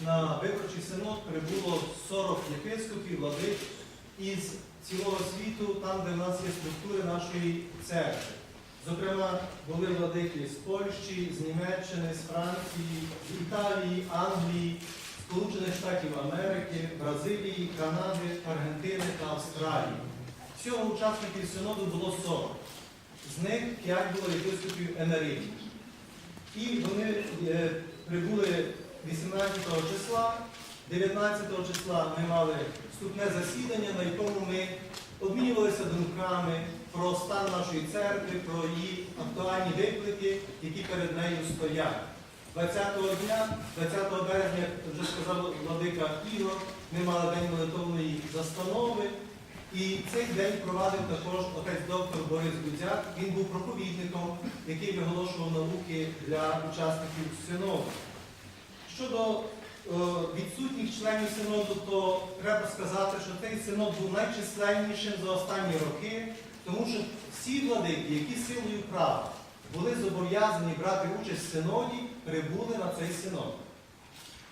на виборчий синод прибуло 40 єпископів, владик із цілого світу, там, де в нас є структури нашої церкви. Зокрема, були владики з Польщі, з Німеччини, з Франції, з Італії, Англії, Сполучених Штатів Америки, Бразилії, Канади, Аргентини та Австралії. Всього учасників синоду було 40. З них 5 було єпископів емеритів. І вони е, прибули 18 числа. 19 числа ми мали вступне засідання, на якому ми обмінювалися думками про стан нашої церкви, про її актуальні виклики, які перед нею стоять. 20-го дня, 20 березня, як вже сказав владика Ігор, ми мали день молитовної застанови. І цей день провадив також отець доктор Борис Гудзяк. Він був проповідником, який виголошував науки для учасників синоду. Щодо е, відсутніх членів синоду, то треба сказати, що цей синод був найчисленнішим за останні роки, тому що всі владики, які силою права були зобов'язані брати участь в синоді, прибули на цей синод.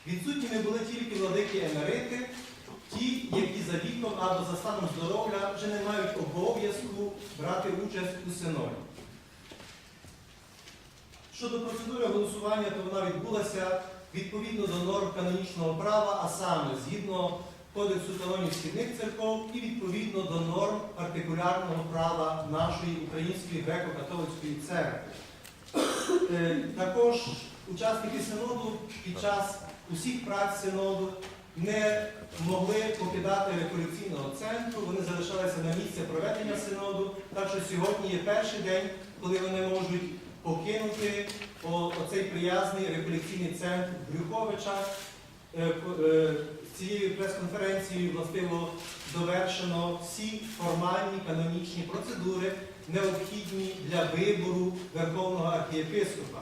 Відсутніми були тільки владики емерити, ті, які за віком або за станом здоров'я вже не мають обов'язку брати участь у синоді. Щодо процедури голосування, то вона відбулася відповідно до норм канонічного права, а саме згідно Кодексу канонів східних церков і відповідно до норм партикулярного права нашої Української греко-католицької церкви. Е, Також учасники синоду під час усіх праць синоду не могли покидати реколекційного центру, вони залишалися на місці проведення синоду. Так що сьогодні є перший день, коли вони можуть покинути оцей приязний реколекційний центр Брюховича. Е, е, цією прес-конференцією властиво довершено всі формальні канонічні процедури, необхідні для вибору Верховного архієпископа.